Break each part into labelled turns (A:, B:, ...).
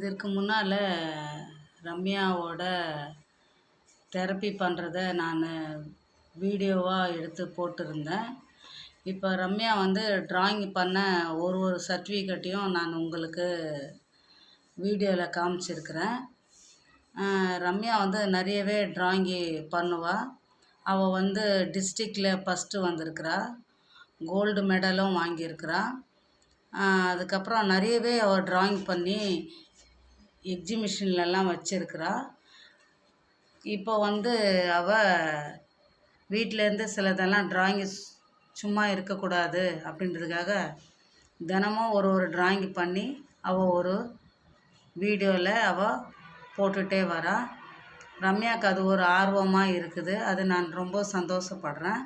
A: இதற்கு முன்னால் ரம்யாவோட தெரப்பி பண்ணுறத நான் வீடியோவாக எடுத்து போட்டிருந்தேன். இப்போ ரம்யா வந்து ட்ராயிங் பண்ண ஒரு ஒரு சர்டிஃபிகேட்டையும் நான் உங்களுக்கு வீடியோவில் காமிச்சிருக்கிறேன். ரம்யா வந்து நிறையவே ட்ராயிங்கு பண்ணுவாள் அவள் வந்து டிஸ்ட்ரிக்டில் ஃபஸ்ட்டு வந்திருக்கிறா. கோல்டு மெடலும் வாங்கியிருக்கிறா. அதுக்கப்புறம் நிறையவே அவள் ட்ராயிங் பண்ணி எக்ஸிபிஷன்லலாம் வச்சிருக்கிறா. இப்போ வந்து அவள் வீட்டிலேருந்து சிலதெல்லாம் ட்ராயிங்கு சும்மா இருக்கக்கூடாது அப்படின்றதுக்காக தினமும் ஒரு ஒரு ட்ராயிங் பண்ணி அவள் ஒரு வீடியோவில் அவள் போட்டுகிட்டே வரா. ரம்யாவுக்கு அது ஒரு ஆர்வமாக இருக்குது. அது நான் ரொம்ப சந்தோஷப்படுறேன்.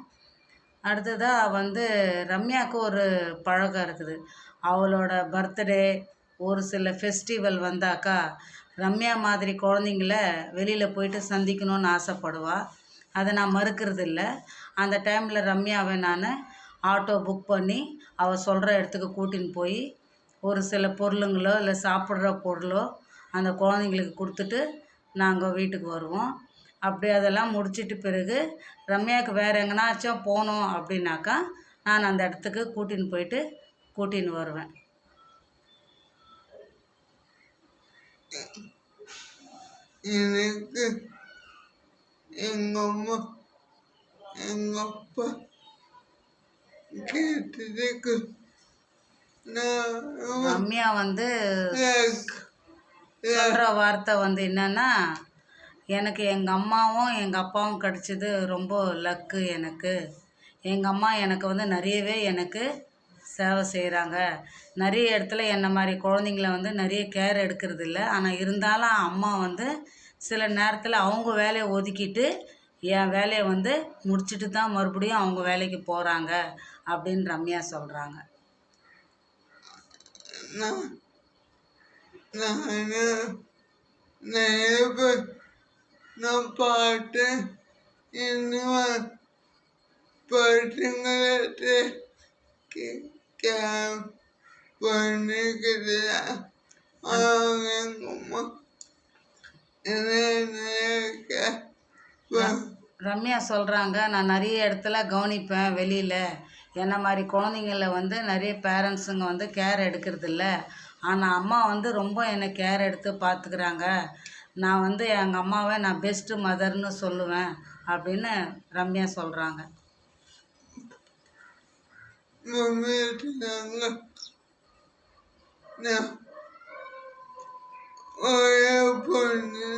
A: அடுத்ததாக வந்து ரம்யாவுக்கு ஒரு பழக்கம் இருக்குது. அவளோட பர்த்டே ஒரு சில ஃபெஸ்டிவல் வந்தாக்கா ரம்யா மாதிரி குழந்தைங்கள வெளியில் போயிட்டு சந்திக்கணும்னு ஆசைப்படுவாள் அதை நான் மறுக்கிறது இல்லை அந்த டைமில் ரம்யாவை நான் ஆட்டோ புக் பண்ணி அவள் சொல்கிற இடத்துக்கு கூட்டின்னு போய் ஒரு சில பொருளுங்களோ இல்லை சாப்பிட்ற பொருளோ அந்த குழந்தைங்களுக்கு கொடுத்துட்டு நாங்கள் வீட்டுக்கு வருவோம். அப்படி அதெல்லாம் முடிச்சிட்டு பிறகு ரம்யாவுக்கு வேறு எங்கேனாச்சும் போகணும் அப்படின்னாக்கா நான் அந்த இடத்துக்கு கூட்டின்னு போயிட்டு கூட்டின்னு வருவேன்.
B: எனக்கு எங்க அம்மா எங்க அப்பா கேட்டதுக்கு
A: ரம்யா வந்து சொல்கிற வார்த்தை வந்து என்னன்னா எனக்கு எங்கள் அம்மாவும் எங்கள் அப்பாவும் கிடச்சது ரொம்ப லக்கு எனக்கு. எங்கள் அம்மா எனக்கு வந்து நிறையவே எனக்கு சேவை செய்கிறாங்க நிறைய இடத்துல என்ன மாதிரி குழந்தைங்கள வந்து நிறைய கேர் எடுக்கிறது இல்லை ஆனால் இருந்தாலும் அம்மா வந்து சில நேரத்தில் அவங்க வேலையை ஒதுக்கிட்டு என் வேலையை வந்து முடிச்சுட்டு தான் மறுபடியும் அவங்க வேலைக்கு போகிறாங்க அப்படின்னு ரம்யா சொல்கிறாங்க
B: நான் நான் நிறைய இன்னும் பாட்டுங்களை
A: ரம்யா சொல்கிறாங்க நான் நிறைய இடத்துல கவனிப்பேன் வெளியில். என்ன மாதிரி குழந்தைங்கள வந்து நிறைய பேரண்ட்ஸுங்க வந்து கேர் எடுக்கிறதில்ல ஆனால் அம்மா வந்து ரொம்ப என்னை கேர் எடுத்து பார்த்துக்கிறாங்க நான் வந்து எங்கள் அம்மாவை நான் பெஸ்ட்டு மதர்னு சொல்லுவேன் அப்படின்னு ரம்யா சொல்கிறாங்க
B: ஒரே பொண்ணு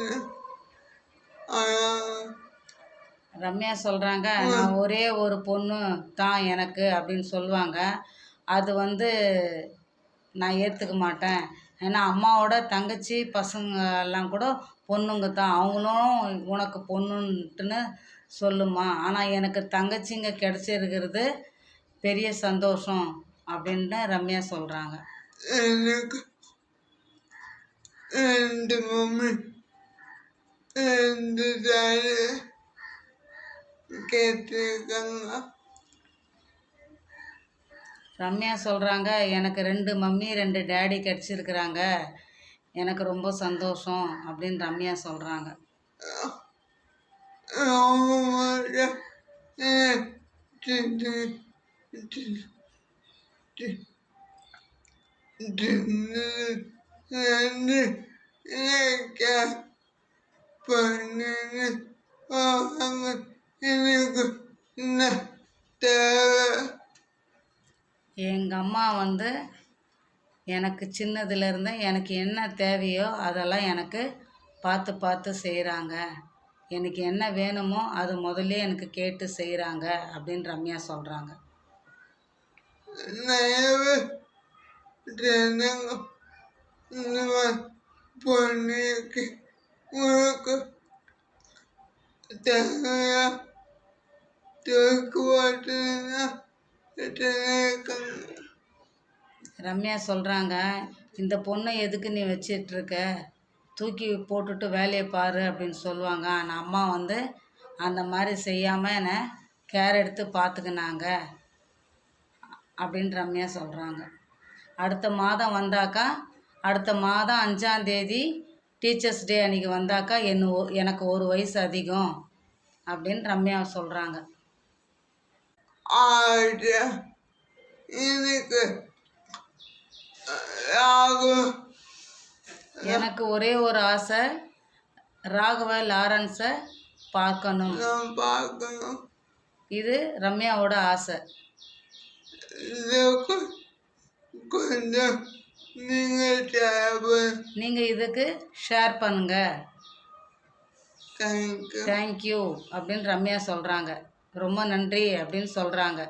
B: ஆனால்
A: ரம்யா சொல்கிறாங்க நான் ஒரே ஒரு பொண்ணு தான் எனக்கு அப்படின்னு சொல்லுவாங்க. அது வந்து நான் ஏற்றுக்க மாட்டேன். ஏன்னா அம்மாவோட தங்கச்சி பசங்க எல்லாம் கூட பொண்ணுங்க தான். அவங்களும் உனக்கு பொண்ணுன்ட்டுன்னு சொல்லுமா. ஆனால் எனக்கு தங்கச்சிங்க கிடச்சிருக்கிறது பெரிய சந்தோஷம் அப்படின்னு ரம்யா சொல்கிறாங்க
B: எனக்கு ரெண்டு மம்மி ரெண்டு டாடி கேட்டிருக்காங்க.
A: ரம்யா சொல்கிறாங்க எனக்கு ரெண்டு மம்மி ரெண்டு டேடி கிடச்சிருக்கிறாங்க. எனக்கு ரொம்ப சந்தோஷம் அப்படின்னு ரம்யா சொல்கிறாங்க
B: அவங்க ரெண்டு பண்ணுங்க அவங்க எனக்கு என்ன தேவை
A: எங்கள் அம்மா வந்து எனக்கு சின்னதுலேருந்து எனக்கு என்ன தேவையோ அதெல்லாம் எனக்கு பார்த்து பார்த்து செய்கிறாங்க எனக்கு என்ன வேணுமோ அது முதல்ல எனக்கு கேட்டு செய்கிறாங்க அப்படின்னு ரம்யா சொல்கிறாங்க
B: பொண்ணுக்கு உனக்கு தேவையா
A: ரம்யா சொல்கிறாங்க இந்த பொண்ணை எதுக்கு நீ வச்சிட்ருக்க? தூக்கி போட்டுட்டு வேலையை பாரு அப்படின்னு சொல்லுவாங்க. ஆனால் அம்மா வந்து அந்த மாதிரி செய்யாமல் என்னை கேர் எடுத்து பார்த்துக்கினாங்க. அப்படின்னு ரம்யா சொல்கிறாங்க அடுத்த மாதம் வந்தாக்கா அடுத்த மாதம் அஞ்சாம் தேதி டீச்சர்ஸ் டே அன்றைக்கி வந்தாக்கா என்ன எனக்கு ஒரு வயசு அதிகம் அப்படின்னு ரம்யா சொல்கிறாங்க
B: எனக்கு
A: ஒரே ஒரு ஆசை ராகவ லாரன்ஸை பார்க்கணும். இது ரம்யாவோட ஆசை.
B: கொஞ்சம் நீங்கள்
A: நீங்கள் இதுக்கு ஷேர் பண்ணுங்கள் தேங்க்யூ அப்படின்னு ரம்யா சொல்கிறாங்க ரொம்ப நன்றி அப்படின்னு சொல்கிறாங்க